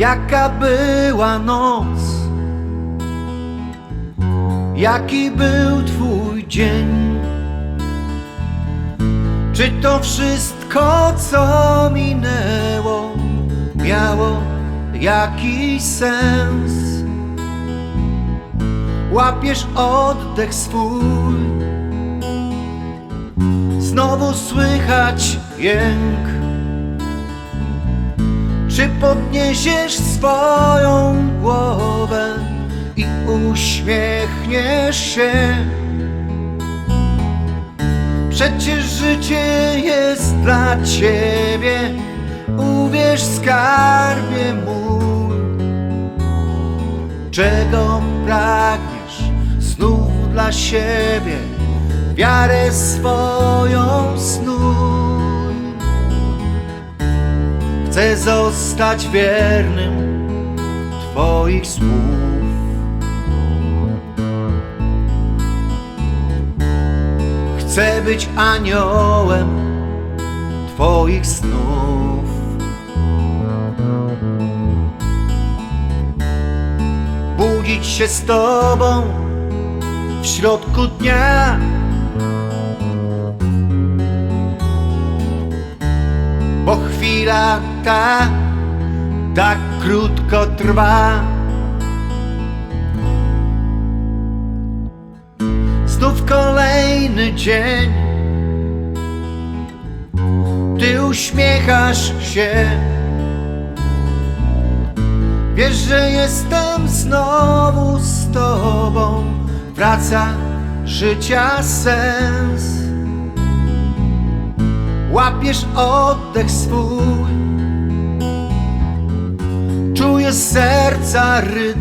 jaka była noc, jaki był Twój dzień. Czy to wszystko, co minęło, miało jakiś sens? Łapiesz oddech swój, znowu słychać jęk. Czy podniesiesz swoją głowę i uśmiechniesz się? Przecież życie jest dla ciebie, uwierz skarbie mój. Czego pragniesz znów dla siebie, wiarę swoją zostać wiernym Twoich słów. Chcę być aniołem Twoich snów. Budzić się z Tobą w środku dnia. Chwila ta tak krótko trwa. Znów kolejny dzień. Ty uśmiechasz się. Wiesz, że jestem znowu z tobą. Wraca życia sens. Łapiesz oddech swój. Czuję z serca rytm.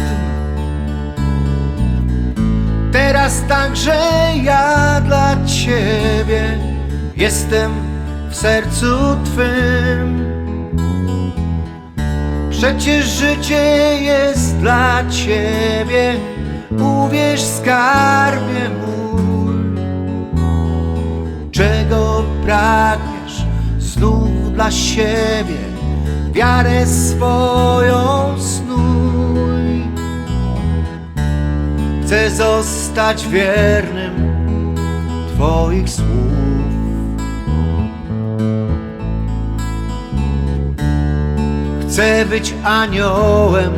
Teraz także ja dla Ciebie jestem w sercu Twym. Przecież życie jest dla Ciebie, uwierz skarbie mój. Czego pragniesz znów dla siebie, wiarę swoją snuj. Chcę zostać wiernym Twoich słów. Chcę być aniołem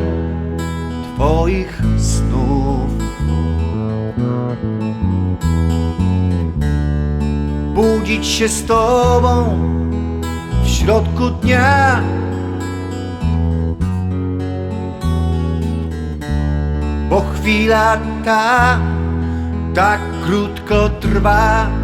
Twoich snów. Budzić się z Tobą środku dnia. Bo chwila ta tak krótko trwa.